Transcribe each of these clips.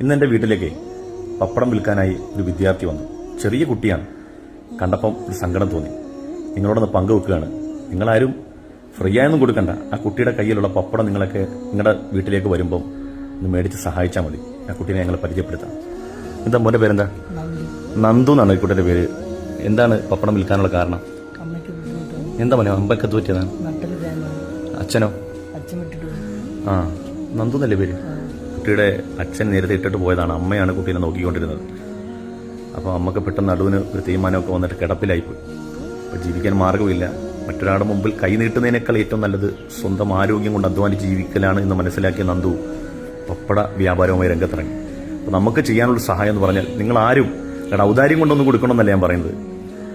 ഇന്ന് എന്റെ വീട്ടിലേക്ക് പപ്പടം വിൽക്കാനായി ഒരു വിദ്യാർത്ഥി വന്നു. ചെറിയ കുട്ടിയാണ്. കണ്ടപ്പം ഒരു സങ്കടം തോന്നി. നിങ്ങളോടൊന്ന് പങ്കുവെക്കുകയാണ് നിങ്ങളാരും ഫ്രീ ആയൊന്നും കൊടുക്കണ്ട. ആ കുട്ടിയുടെ കയ്യിലുള്ള പപ്പടം നിങ്ങളൊക്കെ നിങ്ങളുടെ വീട്ടിലേക്ക് വരുമ്പം ഒന്ന് മേടിച്ച് സഹായിച്ചാൽ മതി. ആ കുട്ടീനെ ഞങ്ങൾ പരിചയപ്പെടുത്താം. എന്താ മോന്റെ പേരെന്താ? നന്ദു. എന്നാണ് ഈ കുട്ടിയുടെ പേര്. എന്താണ് പപ്പടം വിൽക്കാനുള്ള കാരണം? എന്താ മോനെ അമ്പക്കത്ത് പറ്റിയതാണ്? അച്ഛനോ? ആ നന്ദു എന്നല്ലേ പേര്? കുട്ടിയുടെ അച്ഛൻ നേരത്തെ ഇട്ടിട്ട് പോയതാണ്. അമ്മയാണ് കുട്ടീനെ നോക്കിക്കൊണ്ടിരുന്നത്. അപ്പോൾ അമ്മയ്ക്ക് പെട്ടെന്ന് നടുവിന് ഒരു തീരുമാനമൊക്കെ വന്നിട്ട് കിടപ്പിലായിപ്പോയി. അപ്പോൾ ജീവിക്കാൻ മാർഗമില്ല. മറ്റൊരാളുടെ മുമ്പിൽ കൈ നീട്ടുന്നതിനേക്കാൾ ഏറ്റവും നല്ലത് സ്വന്തം ആരോഗ്യം കൊണ്ട് അധ്വാനിച്ച് ജീവിക്കലാണ് എന്ന് മനസ്സിലാക്കിയ നന്ദു പപ്പട വ്യാപാരവുമായി രംഗത്തിറങ്ങി. അപ്പോൾ നമുക്ക് ചെയ്യാനുള്ള സഹായം എന്ന് പറഞ്ഞാൽ നിങ്ങൾ ആരും കാരണം ഔദാര്യം കൊണ്ടൊന്നും കൊടുക്കണമെന്നല്ല ഞാൻ പറയുന്നത്.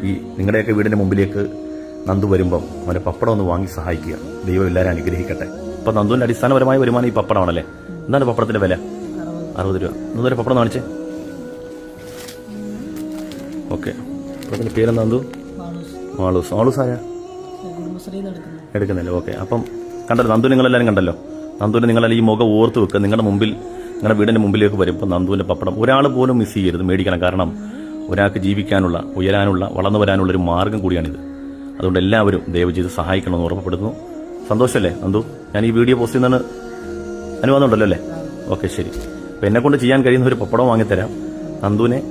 ഈ നിങ്ങളുടെയൊക്കെ വീടിന്റെ മുമ്പിലേക്ക് നന്ദു വരുമ്പം അവനെ പപ്പടം ഒന്ന് വാങ്ങി സഹായിക്കുക. ദൈവം എല്ലാവരും അനുഗ്രഹിക്കട്ടെ. അപ്പോൾ നന്ദുവിന്റെ അടിസ്ഥാനപരമായ വരുമാനം ഈ പപ്പടമാണല്ലേ? എന്താണ് പപ്പടത്തിന്റെ വില? അറുപത് രൂപ. ഇന്നൊരു പപ്പടം കാണിച്ചേ ഓക്കെ. പപ്പടത്തിന്റെ പേരെന്താ മാളൂസ്. മാളൂസ് ആരാ? എടുക്കുന്നില്ല. ഓക്കെ. അപ്പം കണ്ടല്ലോ നന്ദു നിങ്ങളെല്ലാവരും കണ്ടല്ലോ. നന്ദുവിനെ നിങ്ങളെല്ലാം ഈ മുഖം ഓർത്ത് വെക്കുക. നിങ്ങളുടെ മുമ്പിൽ നിങ്ങളുടെ വീടിന്റെ മുമ്പിലേക്ക് വരുമ്പോൾ നന്ദുവിന്റെ പപ്പടം ഒരാൾ പോലും മിസ് ചെയ്യരുത്. മേടിക്കണം. കാരണം ഒരാൾക്ക് ജീവിക്കാനുള്ള ഉയരാനുള്ള വളർന്നു വരാനുള്ള ഒരു മാർഗം കൂടിയാണിത്. അതുകൊണ്ട് എല്ലാവരും ദയവ് ചെയ്ത് സഹായിക്കണമെന്ന് ഓർമ്മപ്പെടുന്നു സന്തോഷമല്ലേ നന്ദു? ഞാൻ ഈ വീഡിയോ പോസ്റ്റ് ചെയ്യുന്നതിന് അനുവാദം ഉണ്ടല്ലോ അല്ലേ? ഓക്കെ ശരി. അപ്പം എന്നെ കൊണ്ട് ചെയ്യാൻ കഴിയുന്ന ഒരു പപ്പടം വാങ്ങിത്തരാം. നന്ദുവിനെ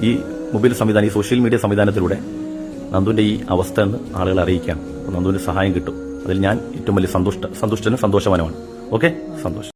ഈ മൊബൈൽ സംവിധാനം ഈ സോഷ്യൽ മീഡിയ സംവിധാനത്തിലൂടെ നന്ദുവിന്റെ ഈ അവസ്ഥ എന്ന് ആളുകളെ അറിയിക്കാം. അപ്പോൾ നന്ദുവിന്റെ സഹായം കിട്ടും. അതിൽ ഞാൻ ഏറ്റവും വലിയ സന്തുഷ്ട സന്തുഷ്ടനും സന്തോഷവാനുമാണ്. ഓക്കെ? സന്തോഷം.